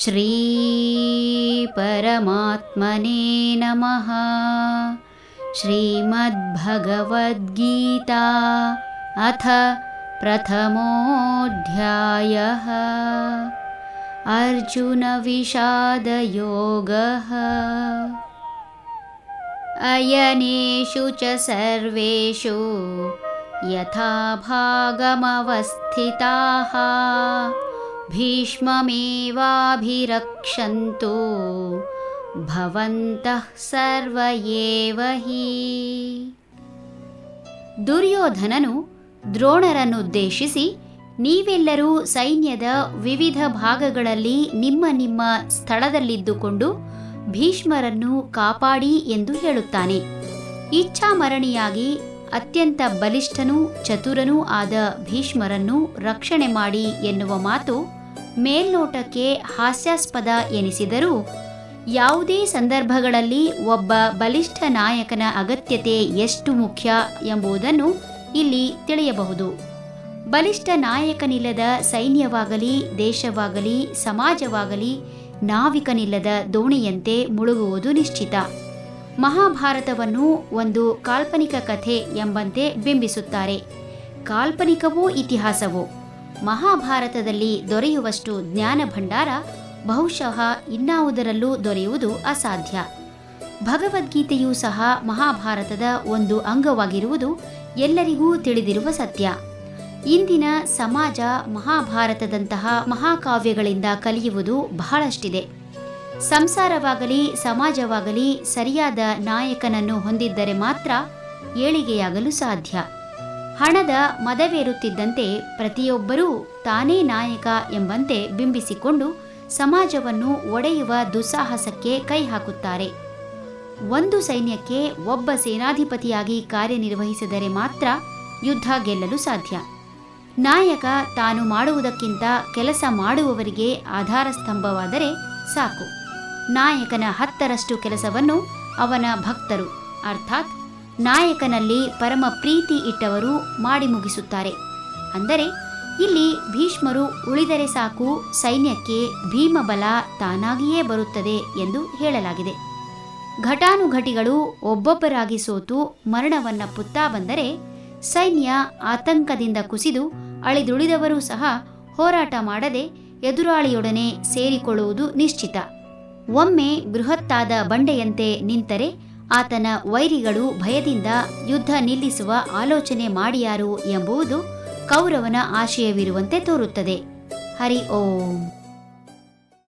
श्रीपरमात्मने नमः। श्रीमद्भगवद्गीता अथ प्रथमोऽध्यायः। अर्जुनविषादयोगः। अयनेषु च सर्वेषु यथा भागमवस्थिताः भीष्ममेवाभिरक्षन्तु ಭವಂತಃ ಸರ್ವ ಏವ ಹಿ ದುರ್ಯೋಧನನು ದ್ರೋಣರನ್ನುದ್ದೇಶಿಸಿ ನೀವೆಲ್ಲರೂ ಸೈನ್ಯದ ವಿವಿಧ ಭಾಗಗಳಲ್ಲಿ ನಿಮ್ಮ ನಿಮ್ಮ ಸ್ಥಳದಲ್ಲಿದ್ದುಕೊಂಡು ಭೀಷ್ಮರನ್ನು ಕಾಪಾಡಿ ಎಂದು ಹೇಳುತ್ತಾನೆ ಇಚ್ಛಾಮರಣಿಯಾಗಿ ಅತ್ಯಂತ ಬಲಿಷ್ಠನೂ ಚತುರನೂ ಆದ ಭೀಷ್ಮರನ್ನು ರಕ್ಷಣೆ ಮಾಡಿ ಎನ್ನುವ ಮಾತು ಮೇಲ್ನೋಟಕ್ಕೆ ಹಾಸ್ಯಾಸ್ಪದ ಎನಿಸಿದರೂ, ಯಾವುದೇ ಸಂದರ್ಭಗಳಲ್ಲಿ ಒಬ್ಬ ಬಲಿಷ್ಠ ನಾಯಕನ ಅಗತ್ಯತೆ ಎಷ್ಟು ಮುಖ್ಯ ಎಂಬುದನ್ನು ಇಲ್ಲಿ ತಿಳಿಯಬಹುದು. ಬಲಿಷ್ಠ ನಾಯಕನಿಲ್ಲದ ಸೈನ್ಯವಾಗಲಿ, ದೇಶವಾಗಲಿ, ಸಮಾಜವಾಗಲಿ ನಾವಿಕನಿಲ್ಲದ ದೋಣಿಯಂತೆ ಮುಳುಗುವುದು ನಿಶ್ಚಿತ. ಮಹಾಭಾರತವನ್ನು ಒಂದು ಕಾಲ್ಪನಿಕ ಕಥೆ ಎಂಬಂತೆ ಬಿಂಬಿಸುತ್ತಾರೆ. ಕಾಲ್ಪನಿಕವೂ ಇತಿಹಾಸವೋ. ಮಹಾಭಾರತದಲ್ಲಿ ದೊರೆಯುವಷ್ಟು ಜ್ಞಾನ ಭಂಡಾರ ಬಹುಶಃ ಇನ್ನಾವುದರಲ್ಲೂ ದೊರೆಯುವುದು ಅಸಾಧ್ಯ. ಭಗವದ್ಗೀತೆಯೂ ಸಹ ಮಹಾಭಾರತದ ಒಂದು ಅಂಗವಾಗಿರುವುದು ಎಲ್ಲರಿಗೂ ತಿಳಿದಿರುವ ಸತ್ಯ. ಇಂದಿನ ಸಮಾಜ ಮಹಾಭಾರತದಂತಹ ಮಹಾಕಾವ್ಯಗಳಿಂದ ಕಲಿಯುವುದು ಬಹಳಷ್ಟಿದೆ. ಸಂಸಾರವಾಗಲಿ, ಸಮಾಜವಾಗಲಿ, ಸರಿಯಾದ ನಾಯಕನನ್ನು ಹೊಂದಿದ್ದರೆ ಮಾತ್ರ ಏಳಿಗೆಯಾಗಲು ಸಾಧ್ಯ. ಹಣದ ಮದವೇರುತ್ತಿದ್ದಂತೆ ಪ್ರತಿಯೊಬ್ಬರೂ ತಾನೇ ನಾಯಕ ಎಂಬಂತೆ ಬಿಂಬಿಸಿಕೊಂಡು ಸಮಾಜವನ್ನು ಒಡೆಯುವ ದುಸ್ಸಾಹಸಕ್ಕೆ ಕೈ ಹಾಕುತ್ತಾರೆ. ಒಂದು ಸೈನ್ಯಕ್ಕೆ ಒಬ್ಬ ಸೇನಾಧಿಪತಿಯಾಗಿ ಕಾರ್ಯನಿರ್ವಹಿಸಿದರೆ ಮಾತ್ರ ಯುದ್ಧ ಗೆಲ್ಲಲು ಸಾಧ್ಯ. ನಾಯಕ ತಾನು ಮಾಡುವುದಕ್ಕಿಂತ ಕೆಲಸ ಮಾಡುವವರಿಗೆ ಆಧಾರ ಸ್ತಂಭವಾದರೆ ಸಾಕು. ನಾಯಕನ ಹತ್ತರಷ್ಟು ಕೆಲಸವನ್ನು ಅವನ ಭಕ್ತರು, ಅರ್ಥಾತ್ ನಾಯಕನಲ್ಲಿ ಪರಮ ಪ್ರೀತಿ ಇಟ್ಟವರು ಮಾಡಿ ಮುಗಿಸುತ್ತಾರೆ. ಅಂದರೆ, ಇಲ್ಲಿ ಭೀಷ್ಮರು ಉಳಿದರೆ ಸಾಕು ಸೈನ್ಯಕ್ಕೆ ಭೀಮಬಲ ತಾನಾಗಿಯೇ ಬರುತ್ತದೆ ಎಂದು ಹೇಳಲಾಗಿದೆ. ಘಟಾನುಘಟಿಗಳು ಒಬ್ಬೊಬ್ಬರಾಗಿ ಸೋತು ಮರಣವನ್ನಪ್ಪುತ್ತಾ ಬಂದರೆ, ಸೈನ್ಯ ಆತಂಕದಿಂದ ಕುಸಿದು ಅಳಿದುಳಿದವರೂ ಸಹ ಹೋರಾಟ ಮಾಡದೆ ಎದುರಾಳಿಯೊಡನೆ ಸೇರಿಕೊಳ್ಳುವುದು ನಿಶ್ಚಿತ. ಒಮ್ಮೆ ಬೃಹತ್ತಾದ ಬಂಡೆಯಂತೆ ನಿಂತರೆ ಆತನ ವೈರಿಗಳು ಭಯದಿಂದ ಯುದ್ಧ ನಿಲ್ಲಿಸುವ ಆಲೋಚನೆ ಮಾಡಿಯಾರು ಎಂಬುದು ಕೌರವನ ಆಶಯವಿರುವಂತೆ ತೋರುತ್ತದೆ. ಹರಿ ಓಂ.